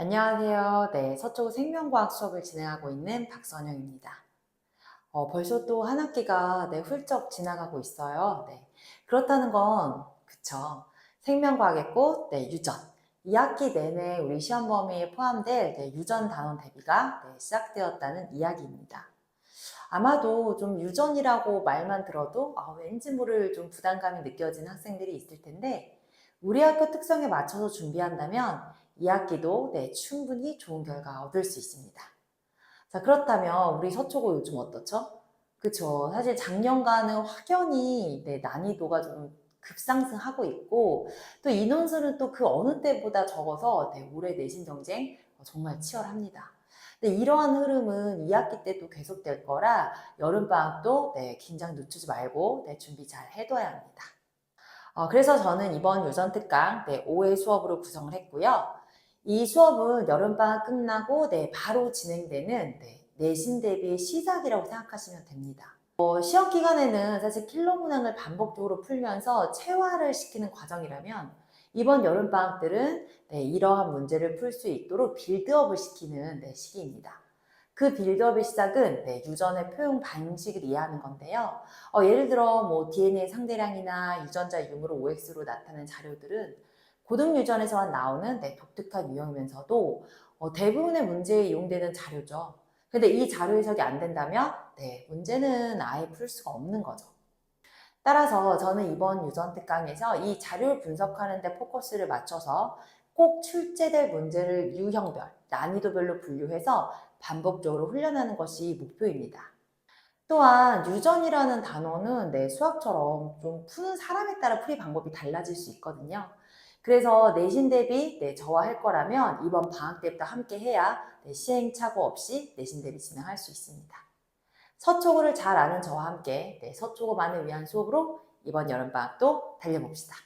안녕하세요. 네, 서초 생명과학 수업을 진행하고 있는 박선영입니다. 어, 벌써 또 한 학기가 네, 훌쩍 지나가고 있어요. 네, 그렇다는 건 그쵸. 생명과학의 꽃, 네, 유전. 이 학기 내내 우리 시험 범위에 포함될 네, 유전 단원 대비가 네, 시작되었다는 이야기입니다. 아마도 좀 유전이라고 말만 들어도 아, 왠지 모를 좀 부담감이 느껴지는 학생들이 있을 텐데 우리 학교 특성에 맞춰서 준비한다면 이 학기도 네, 충분히 좋은 결과 얻을 수 있습니다. 자, 그렇다면 우리 서초고 요즘 어떻죠? 그쵸. 사실 작년과는 확연히 네, 난이도가 좀 급상승하고 있고 또 인원수는 또 그 어느 때보다 적어서 네, 올해 내신 경쟁 정말 치열합니다. 근데 이러한 흐름은 2학기 때도 계속될 거라 여름방학도 네, 긴장 늦추지 말고 네, 준비 잘 해둬야 합니다. 어, 그래서 저는 이번 유전 특강 네, 5회 수업으로 구성을 했고요. 이 수업은 여름방학 끝나고 네, 바로 진행되는 네, 내신 대비의 시작이라고 생각하시면 됩니다. 어, 시험 기간에는 사실 킬러 문항을 반복적으로 풀면서 체화를 시키는 과정이라면 이번 여름방학들은 네, 이러한 문제를 풀 수 있도록 빌드업을 시키는 네, 시기입니다. 그 빌드업의 시작은 네, 유전의 표현 방식을 이해하는 건데요. 어, 예를 들어 뭐 DNA 상대량이나 유전자 유무로 OX로 나타낸 자료들은 고등 유전에서만 나오는 네, 독특한 유형이면서도 어, 대부분의 문제에 이용되는 자료죠. 근데 이 자료 해석이 안 된다면 네, 문제는 아예 풀 수가 없는 거죠. 따라서 저는 이번 유전 특강에서 이 자료를 분석하는 데 포커스를 맞춰서 꼭 출제될 문제를 유형별, 난이도별로 분류해서 반복적으로 훈련하는 것이 목표입니다. 또한 유전이라는 단어는 내 수학처럼 좀 푸는 사람에 따라 풀이 방법이 달라질 수 있거든요. 그래서 내신 대비 네, 저와 할 거라면 이번 방학 때부터 함께 해야 네, 시행착오 없이 내신 대비 진행할 수 있습니다. 서초고를 잘 아는 저와 함께 네, 서초고만을 위한 수업으로 이번 여름방학도 달려봅시다.